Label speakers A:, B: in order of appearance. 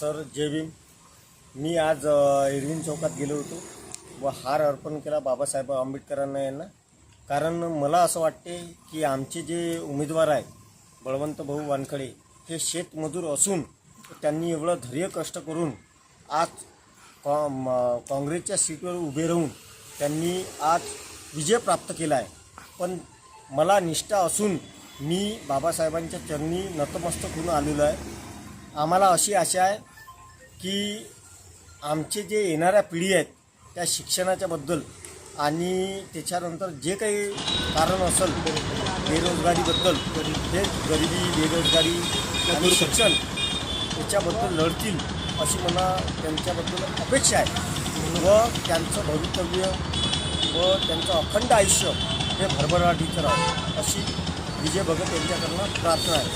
A: Sir जय भीम. मी आज Irwin चौकात गेलो होतो व हार अर्पण केला बाबासाहेब आंबेडकरांना यांना. कारण मला असं वाटते की आमचे जे उमेदवार आहे बळवंत भाऊ वानखडे हे शेतमजूर असून त्यांनी एवढं धैर्य कष्ट करून आज कॉ म- काँग्रेसच्या सीटवर उभे राहून त्यांनी आज विजय प्राप्त केला आहे. पण मला निष्ठा असून मी बाबासाहेबांच्या चरणी नतमस्तक होऊन आलेलो आहे. आम्हाला अशी आशा आहे की आमचे जे येणाऱ्या पिढी आहेत त्या शिक्षणाच्याबद्दल आणि त्याच्यानंतर जे काही कारण असेल बेरोजगारीबद्दल ते गरिबी बेरोजगारी आणि शिक्षण याच्याबद्दल लढतील अशी मला त्यांच्याबद्दल अपेक्षा आहे. व त्यांचं भवितव्य व त्यांचं अखंड आयुष्य हे भरभराटीचं राहावं अशी विजय भगत यांच्याकडनं प्रार्थना आहे.